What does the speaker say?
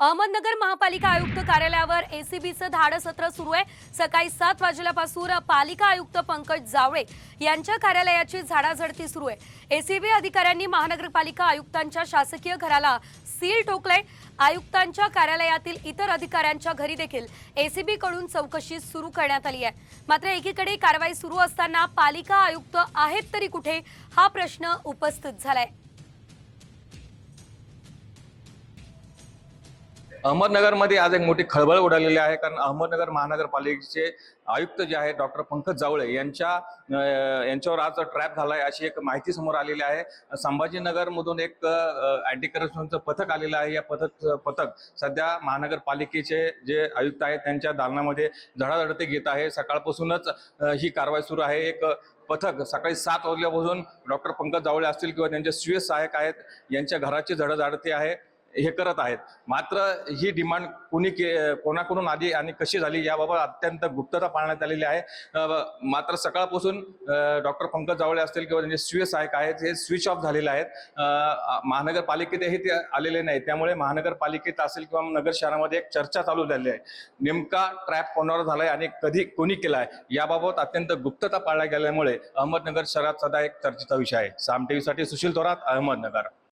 अहमदनगर महापालिका आयुक्त कार्यालयावर एसीबीचं धाड सत्र सुरू आहे. सकाळी सात वाजल्यापासून पालिका आयुक्त पंकज जावळे यांच्या कार्यालयाची झाडाझडती सुरू आहे. एसीबी अधिकाऱ्यांनी महानगरपालिका आयुक्तांच्या शासकीय घराला सील ठोकलंय. आयुक्तांच्या कार्यालयातील इतर अधिकाऱ्यांच्या घरी देखील एसीबी कडून चौकशी सुरू करण्यात आली आहे. मात्र एकीकडे कारवाई सुरू असताना पालिका आयुक्त आहेत तरी कुठे हा प्रश्न उपस्थित झालाय. अहमदनगरमध्ये आज एक मोठी खळबळ उडालेली आहे कारण अहमदनगर महानगरपालिकेचे आयुक्त जे आहेत डॉक्टर पंकज जावळे यांच्या यांच्यावर आज ट्रॅप झालाय अशी एक माहिती समोर आलेली आहे. संभाजीनगरमधून एक अँटी करप्शनचं पथक आलेलं आहे. या पथक पथक सध्या महानगरपालिकेचे जे आयुक्त आहेत त्यांच्या दालनामध्ये धडाधडते घेत आहे. सकाळपासूनच ही कारवाई सुरू आहे. एक पथक सकाळी सात वाजल्यापासून डॉक्टर पंकज जावळे असतील किंवा त्यांचे स्वीय सहायक आहेत यांच्या घराची झडझडती आहे. हे करत आहेत. मात्र ही डिमांड कुणी के कोणाकडून आली आणि कशी झाली याबाबत अत्यंत गुप्तता पाळण्यात आलेली आहे. मात्र सकाळपासून डॉक्टर पंकज जावळे असतील किंवा त्यांचे स्विस आहे आहेत हे स्विच ऑफ झालेले आहेत. महानगरपालिकेतही ते आलेले नाही त्यामुळे महानगरपालिकेत असेल किंवा नगर शहरामध्ये एक चर्चा चालू झाली आहे. नेमका ट्रॅप कोणावर झालाय आणि कधी कोणी केलाय याबाबत अत्यंत गुप्तता पाळल्या गेल्यामुळे अहमदनगर शहरात सध्या एक चर्चेचा विषय आहे. साम टीव्हीसाठी सुशील थोरात अहमदनगर.